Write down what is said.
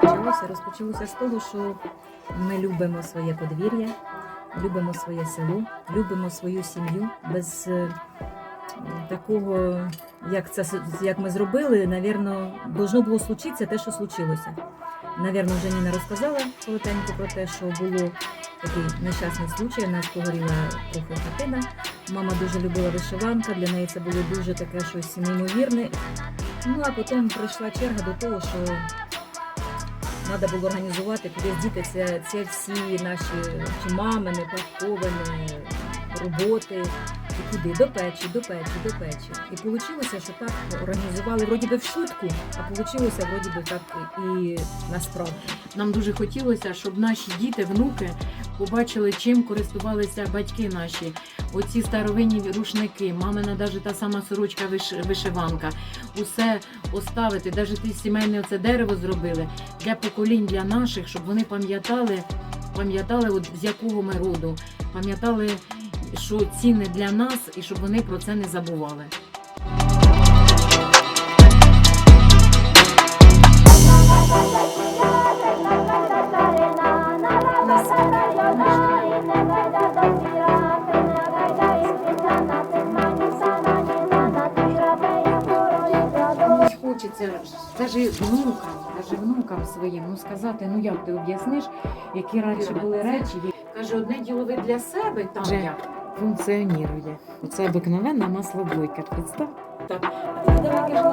Почалося, розпочалося з того, що ми любимо своє подвір'я, любимо своє село, любимо свою сім'ю. Без е, такого, як це як ми зробили, навірно, должно було случитися те, що случилося. Навірно, вже Ніна розказала коротенько про те, що було такий нещасний случай. Нас погоріла трохи хатина. Мама дуже любила вишиванка, для неї це було дуже таке щось неймовірне. Ну а потім прийшла черга до того, що треба було організувати, куди діти це, це всі наші чи мамини, паховини, роботи. І куди? До печі, до печі, до печі. І вийшло, що так організували вроді би в шутку, а вийшло вроді би так і насправді. Нам дуже хотілося, щоб наші діти, внуки побачили, чим користувалися батьки наші. Оці старовинні рушники, мамина навіть та сама сорочка виш- вишиванка. Усе оставити, навіть сімейне оце дерево зробили для поколінь, для наших, щоб вони пам'ятали, пам'ятали, от з якого ми роду, пам'ятали, що цінне для нас, і щоб вони про це не забували. Хочеться навіть внукам, навіть внукам своїм, ну сказати, ну як ти об'ясниш, які раніше були речі. Каже, одне діло ви для себе там як функціонує. Оце обикновенна маслоблойка. Представ? Так.